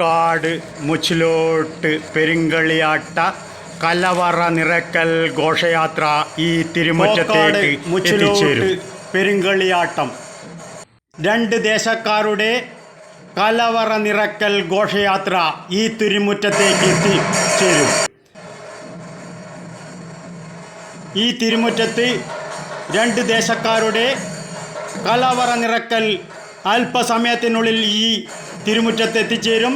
കോക്കാട് മുച്ചിലോട്ട് പെരുങ്കളിയാട്ട കലവറ നിറക്കൽ ഘോഷയാത്ര ഈ തിരുമുറ്റത്തേക്ക് എത്തിച്ചേരും. പെരുങ്കളിയാട്ടം. രണ്ട് ദേശക്കാരുടെ കലവറ നിറക്കൽ ഘോഷയാത്ര ഈ തിരുമുറ്റത്തേക്ക് എത്തിച്ചേരും. ഈ തിരുമുറ്റത്ത് രണ്ട് ദേശക്കാരുടെ കലവറ നിറക്കൽ അല്പസമയത്തിനുള്ളിൽ ഈ തിരുമുറ്റത്ത് എത്തിച്ചേരും.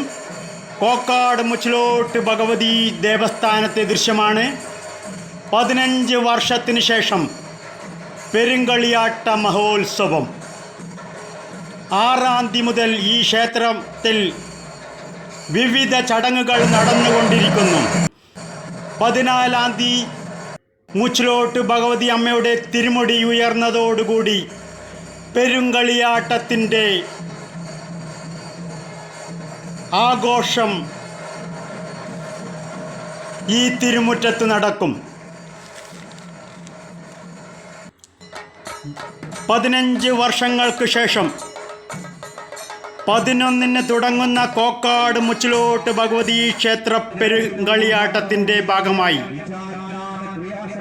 കോക്കാട് മുച്ചിലോട്ട് ഭഗവതി ദേവസ്ഥാനത്തെ ദൃശ്യമാണ്. പതിനഞ്ച് വർഷത്തിന് ശേഷം പെരുങ്കളിയാട്ട മഹോത്സവം. ആറാം തീയതി മുതൽ ഈ ക്ഷേത്രത്തിൽ വിവിധ ചടങ്ങുകൾ നടന്നുകൊണ്ടിരിക്കുന്നു. പതിനാലാം തീയതി മുച്ചിലോട്ട് ഭഗവതി അമ്മയുടെ തിരുമുടി ഉയർന്നതോടുകൂടി പെരുങ്കളിയാട്ടത്തിന്റെ ആഘോഷം ഈ തിരുമുറ്റത്ത് നടക്കും. പതിനഞ്ച് വർഷങ്ങൾക്ക് ശേഷം പതിനൊന്നിന് തുടങ്ങുന്ന കോക്കാട് മുച്ചിലോട്ട് ഭഗവതി ക്ഷേത്ര പെരുങ്കളിയാട്ടത്തിന്റെ ഭാഗമായി.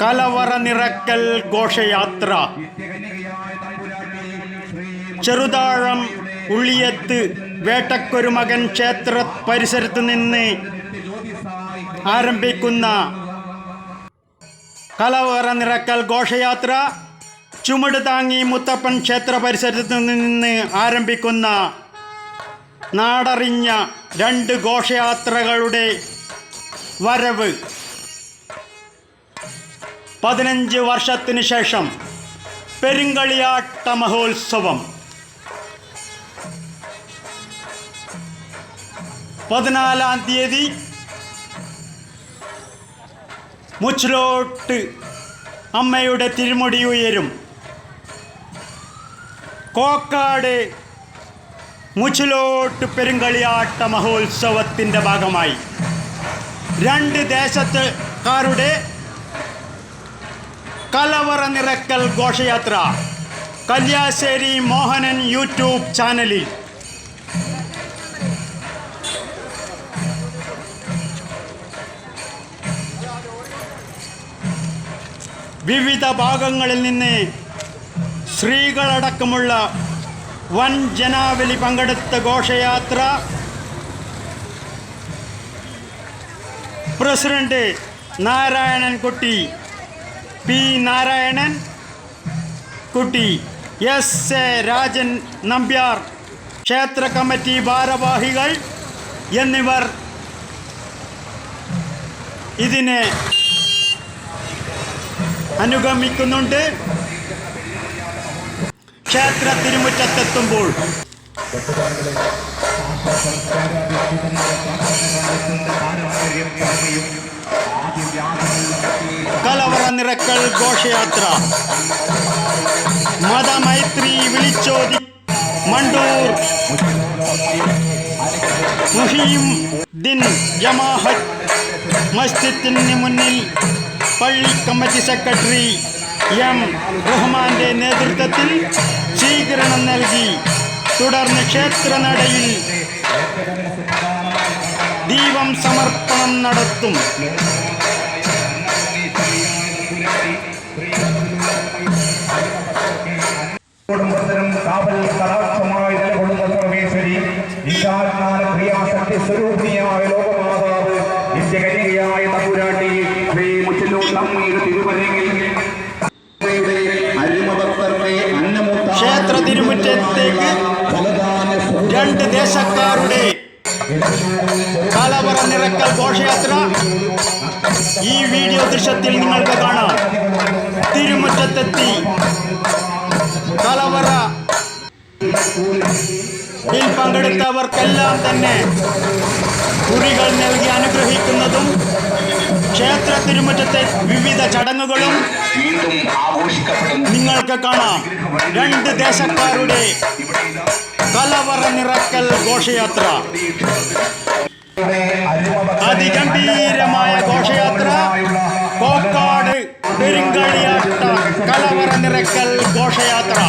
കലവറ നിറക്കൽ ഘോഷയാത്ര. ചെറുതാഴം ഉള്ളിയത്ത് വേട്ടക്കൊരു മകൻ ക്ഷേത്ര പരിസരത്ത് നിന്ന് ആരംഭിക്കുന്ന കലവറ നിറക്കൽ ഘോഷയാത്ര ചുമട് താങ്ങി മുത്തപ്പൻ ക്ഷേത്ര പരിസരത്ത് നിന്ന് ആരംഭിക്കുന്ന നാടറിഞ്ഞ രണ്ട് ഘോഷയാത്രകളുടെ വരവ്. പതിനഞ്ച് വർഷത്തിന് ശേഷം പെരുങ്കളിയാട്ട മഹോത്സവം. പതിനാലാം തീയതി മുച്ചിലോട്ട് അമ്മയുടെ തിരുമുടി ഉയരും. കോക്കാട് മുച്ചിലോട്ട് പെരുങ്കളിയാട്ട മഹോത്സവത്തിന്റെ ഭാഗമായി. രണ്ട് ദേശത്തുകാരുടെ കലവറ നിറക്കൽ ഘോഷയാത്ര. കല്യാശ്ശേരി മോഹനൻ യൂട്യൂബ് ചാനലിൽ. വിവിധ ഭാഗങ്ങളിൽ നിന്ന് സ്ത്രീകളടക്കമുള്ള വൻ ജനാവലി പങ്കെടുത്ത ഘോഷയാത്ര പ്രസിഡന്റ് നാരായണൻ കുട്ടി പി നാരായണൻ കുട്ടി എസ് എ രാജൻ നമ്പ്യാർ ക്ഷേത്ര കമ്മിറ്റി ഭാരവാഹികൾ എന്നിവർ ഇതിനെ അനുഗമിക്കുന്നുണ്ട്. ക്ഷേത്ര തിരുമുറ്റത്തെത്തുമ്പോൾ. കലവറ നിറക്കൽ ഘോഷയാത്ര. മതമൈത്രി വിളിച്ചോദി മണ്ടൂർ. മുഹിയും ദിൻ ജമാഹത്ത് മസ്ജിദിന് മുന്നിൽ പള്ളി കമ്മിറ്റി സെക്രട്ടറി എം റഹ്മാന്റെ നേതൃത്വത്തിൽ സ്വീകരണം നൽകി. തുടർന്ന് ക്ഷേത്രനടയിൽ ദീപം സമർപ്പണം നടത്തും. കാവൽ ഈശാജ്ഞാന ക്രിയാശക്തി സ്വരൂപിണിയായ ലോകമാതാവ് നിത്യകന്യകയായ തമ്പുരാട്ടി ശ്രീ മുച്ചിലൂട്ടമ്മയുടെ തിരുവരങ്ങിൽ ക്ഷേത്ര തിരുമുറ്റത്തേക്ക് രണ്ട് ദേശക്കാരുടെ കലവറ നിറക്കൽ ഘോഷയാത്ര ഈ വീഡിയോ ദൃശ്യത്തിൽ നിങ്ങൾക്ക് കാണാം. തിരുമുറ്റത്തെത്തി. കലവറ ിൽ പങ്കെടുത്തവർക്കെല്ലാം തന്നെ കുറികൾ നൽകി അനുഗ്രഹിക്കുന്നതും ക്ഷേത്ര തിരുമുറ്റത്തെ വിവിധ ചടങ്ങുകളും നിങ്ങൾക്ക് കാണാം. രണ്ട് ദേശക്കാരുടെ കലവറ നിറക്കൽ ഘോഷയാത്ര. അതിഗംഭീരമായ ഘോഷയാത്ര. കോക്കാട് പെരുങ്കാളിയാട്ട കലവറ നിറക്കൽ ഘോഷയാത്ര.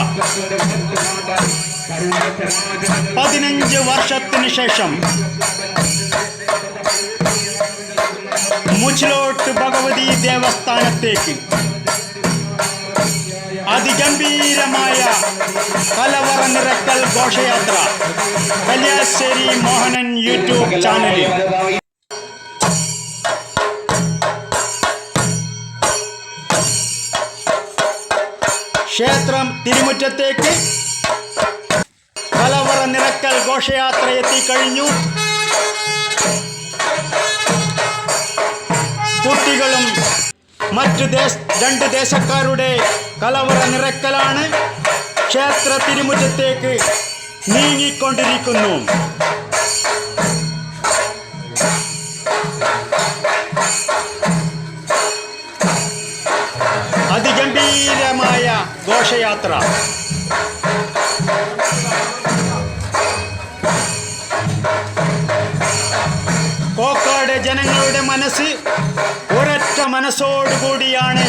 പതിനഞ്ച് വർഷത്തിന് ശേഷം മുച്ചിലോട്ട് ഭഗവതി ദേവസ്ഥാനത്തേക്ക് അതിഗംഭീരമായ കലവറ നിറക്കൽ ഘോഷയാത്ര കല്യാശ്ശേരി മോഹനൻ യൂട്യൂബ് ചാനലിൽ. ക്ഷേത്രം തിരുമുറ്റത്തേക്ക്. കലവറ നിറക്കൽ ഘോഷയാത്ര എത്തിക്കഴിഞ്ഞു കുട്ടികളും മറ്റു ദേശ രണ്ട് ദേശക്കാരുടെ കലവറ നിറക്കലാണ് ക്ഷേത്ര തിരുമുറ്റത്തേക്ക് നീങ്ങിക്കൊണ്ടിരിക്കുന്നു. ഘോഷയാത്ര കോക്കാട് ജനങ്ങളുടെ മനസ്സ് ഒരൊറ്റ മനസ്സോടുകൂടിയാണ്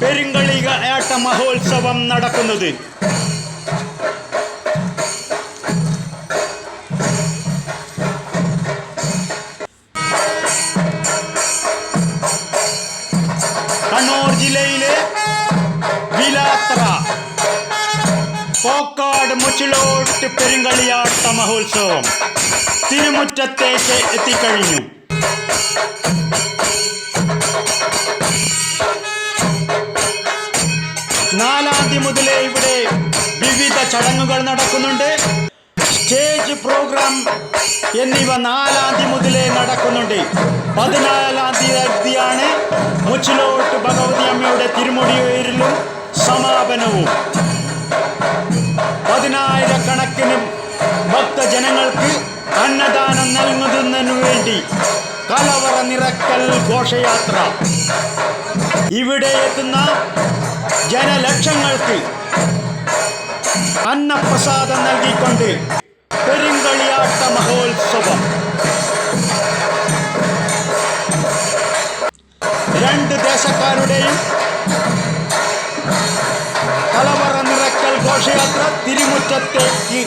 പെരുങ്കളിയാട്ട മഹോത്സവം നടക്കുന്നത്. കോക്കാട് മുച്ചിലോട്ട് പെരുങ്കളിയാട്ട മഹോത്സവം. തിരുമുറ്റത്തേക്ക് എത്തിക്കഴിഞ്ഞു. നാലാം തീയതി മുതലേ ഇവിടെ വിവിധ ചടങ്ങുകൾ നടക്കുന്നുണ്ട്. സ്റ്റേജ് പ്രോഗ്രാം എന്നിവ നാലാം തീയതി മുതലേ നടക്കുന്നുണ്ട്. പതിനാലാം തീയതിയാണ് മുച്ചിലോട്ട് ഭഗവതി അമ്മയുടെ തിരുമുടിയൂരിലും സമാപനവും. കലവറ നിറക്കൽ ഘോഷയാത്ര. ഇവിടെ എത്തുന്ന ജനലക്ഷങ്ങൾക്ക് അന്നപ്രസാദം നൽകിക്കൊണ്ട് പെരുങ്കളിയാട്ട മഹോത്സവം. രണ്ട് ദേശക്കാരുടെയും കലവറ നിറക്കൽ ഘോഷയാത്ര തിരുമുറ്റത്തേക്ക്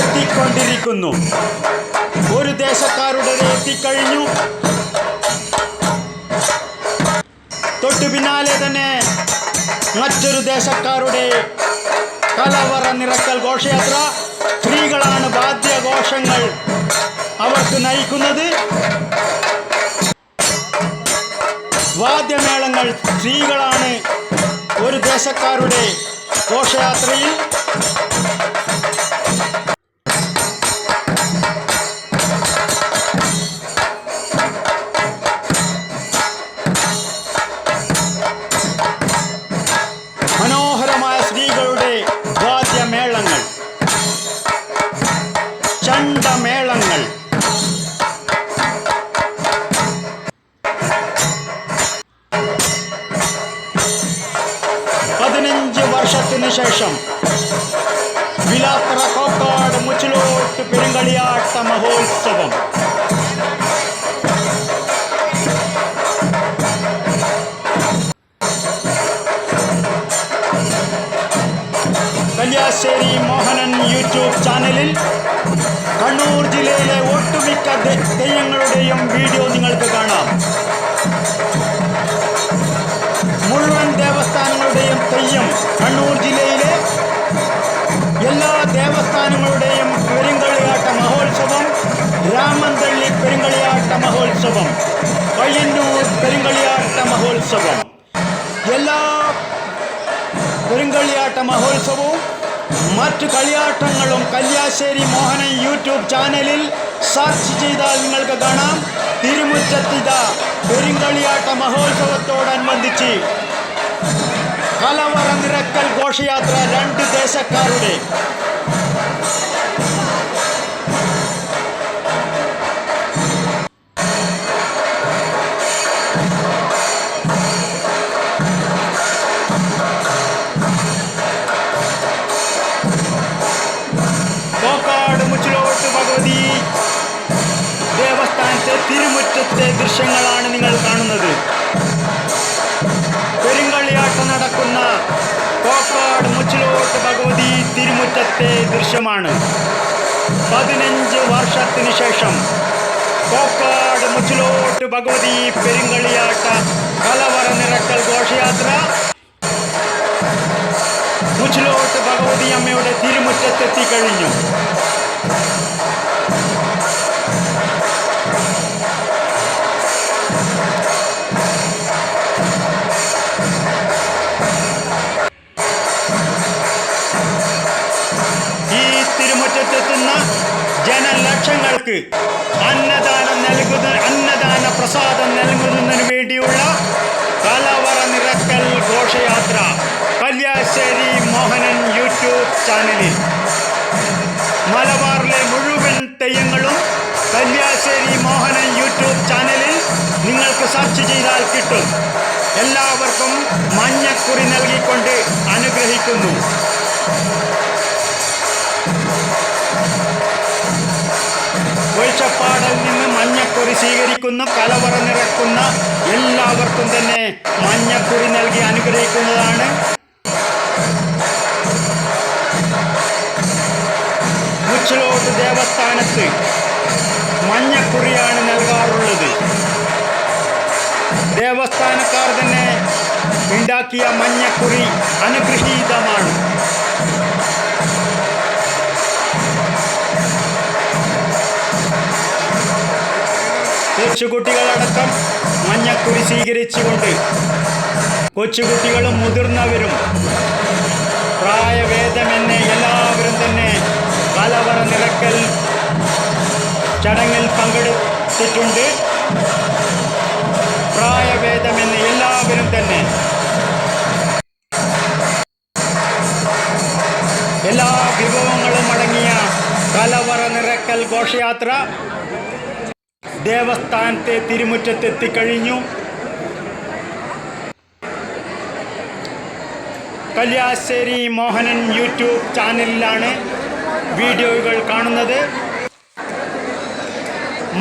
എത്തിക്കൊണ്ടിരിക്കുന്നു. ഒരു ദേശക്കാരുടെ എത്തിക്കഴിഞ്ഞു തൊട്ടു പിന്നാലെ തന്നെ മറ്റൊരു ദേശക്കാരുടെ കലവറ നിറക്കൽ ഘോഷയാത്ര. സ്ത്രീകളാണ് വാദ്യഘോഷങ്ങൾ അവർക്ക് നയിക്കുന്നത്. വാദ്യമേളങ്ങൾ സ്ത്രീകളാണ് ഒരു ദേശക്കാരുടെ ഘോഷയാത്രയിൽ യൂട്യൂബ് ചാനലിൽ കണ്ണൂർ ജില്ലയിലെ ഒട്ടുമിക്ക തെയ്യങ്ങളുടെയും വീഡിയോ നിങ്ങൾക്ക് കാണാം. മുഴുവൻ ദേവസ്ഥാനങ്ങളുടെയും തെയ്യം കണ്ണൂർ ജില്ലയിലെ എല്ലാ ദേവസ്ഥാനങ്ങളുടെയും പെരുങ്കളിയാട്ട മഹോത്സവം രാമന്തള്ളി പെരുങ്കളിയാട്ട മഹോത്സവം പയ്യന്നൂർ പെരുങ്കളിയാട്ട മഹോത്സവം. എല്ലാ പെരുങ്കളിയാട്ട മഹോത്സവവും മറ്റു കളിയാട്ടങ്ങളും കല്യാശ്ശേരി മോഹനൻ യൂട്യൂബ് ചാനലിൽ സെർച്ച് ചെയ്താൽ നിങ്ങൾക്ക് കാണാം. തിരുമുറ്റത്തിത പെരുങ്കളിയാട്ട മഹോത്സവത്തോടനുബന്ധിച്ച് കലവറ നിറക്കൽ ഘോഷയാത്ര രണ്ട് ദേശക്കാരുടെ ദൃശ്യങ്ങളാണ് നിങ്ങൾ കാണുന്നത്. പെരുങ്കളിയാട്ടം നടക്കുന്ന കോക്കാട് മുച്ചിലോട്ട് ഭഗവതി തിരുമുറ്റത്തെ ദൃശ്യമാണ്. പതിനഞ്ച് വർഷത്തിന് ശേഷം കോക്കാട് മുച്ചിലോട്ട് ഭഗവതി പെരുങ്കളിയാട്ട കലവറ നിറക്കൽ ഘോഷയാത്ര. മുച്ചിലോട്ട് ഭഗവതി അമ്മയുടെ തിരുമുറ്റത്തെത്തി കഴിഞ്ഞു. അന്നദാനം നൽകുന്ന അന്നദാന പ്രസാദം നൽകുന്നതിന് വേണ്ടിയുള്ള കലവറ നിറക്കൽ ഘോഷയാത്ര. കല്യാശ്ശേരി മോഹനൻ യൂട്യൂബ് ചാനലിൽ. മലബാറിലെ മുഴുവൻ തെയ്യങ്ങളും കല്യാശ്ശേരി മോഹനൻ യൂട്യൂബ് ചാനലിൽ നിങ്ങൾക്ക് സെർച്ച് ചെയ്താൽ കിട്ടും. എല്ലാവർക്കും മഞ്ഞക്കുറി നൽകിക്കൊണ്ട് അനുഗ്രഹിക്കുന്നു. മഞ്ഞക്കുറി സ്വീകരിക്കുന്ന കലവറ നിറക്കുന്ന എല്ലാവർക്കും തന്നെ മഞ്ഞക്കുറി നൽകി അനുഗ്രഹിക്കുന്നതാണ്. മുച്ചിലോട്ട് ദേവസ്ഥാനത്ത് മഞ്ഞക്കുറിയാണ് നൽകാറുള്ളത്. ദേവസ്ഥാനക്കാർ തന്നെ ഉണ്ടാക്കിയ മഞ്ഞക്കുറി അനുഗ്രഹീതമാണ്. കൊച്ചുകുട്ടികളടക്കം മഞ്ഞക്കുരി സ്വീകരിച്ചുകൊണ്ട് കൊച്ചുകുട്ടികളും മുതിർന്നവരും പ്രായഭേദമെന്ന് എല്ലാവരും തന്നെ കലവറ നിറക്കൽ ചടങ്ങിൽ പങ്കെടുത്തിട്ടുണ്ട്. പ്രായഭേദമെന്ന് എല്ലാവരും തന്നെ. എല്ലാ വിഭവങ്ങളും അടങ്ങിയ കലവറ നിറക്കൽ ഘോഷയാത്ര ദേവസ്ഥാനത്തെ തിരുമുറ്റത്തെത്തിക്കഴിഞ്ഞു. കല്യാശ്ശേരി മോഹനൻ യൂട്യൂബ് ചാനലിലാണ് വീഡിയോകൾ കാണുന്നത്.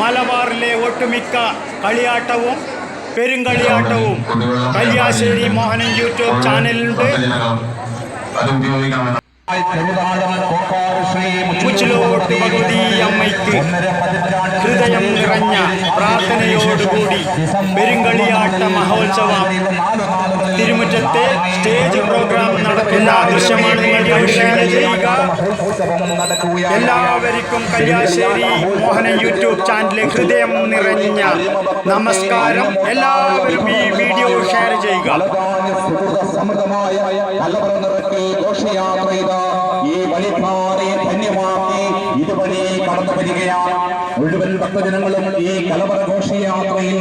മലബാറിലെ ഒട്ടുമിക്ക കളിയാട്ടവും പെരുങ്കളിയാട്ടവും കല്യാശ്ശേരി മോഹനൻ യൂട്യൂബ് ചാനലിലുണ്ട്. അമ്മയ്ക്ക് ഹൃദയം നിറഞ്ഞ പ്രാർത്ഥനയോടുകൂടി പെരുങ്കളിയാട്ട മഹോത്സവം. തിരുമുറ്റത്തെ സ്റ്റേജ് പ്രോഗ്രാം നടക്കുന്ന ദൃശ്യമാണ് എല്ലാവർക്കും കല്യാശ്ശേരി മോഹനൻ യൂട്യൂബ് ചാനലിലെ ഹൃദയം നിറഞ്ഞ നമസ്കാരം. എല്ലാവരും ഈ വീഡിയോ ഷെയർ ചെയ്യുക. ഈ ധന്യമാക്കി ഇതുവഴി കടന്നു വരികയാണ്. മുഴുവൻ ഭക്തജനങ്ങളും ഈ കലവറ ഘോഷയാത്രയിൽ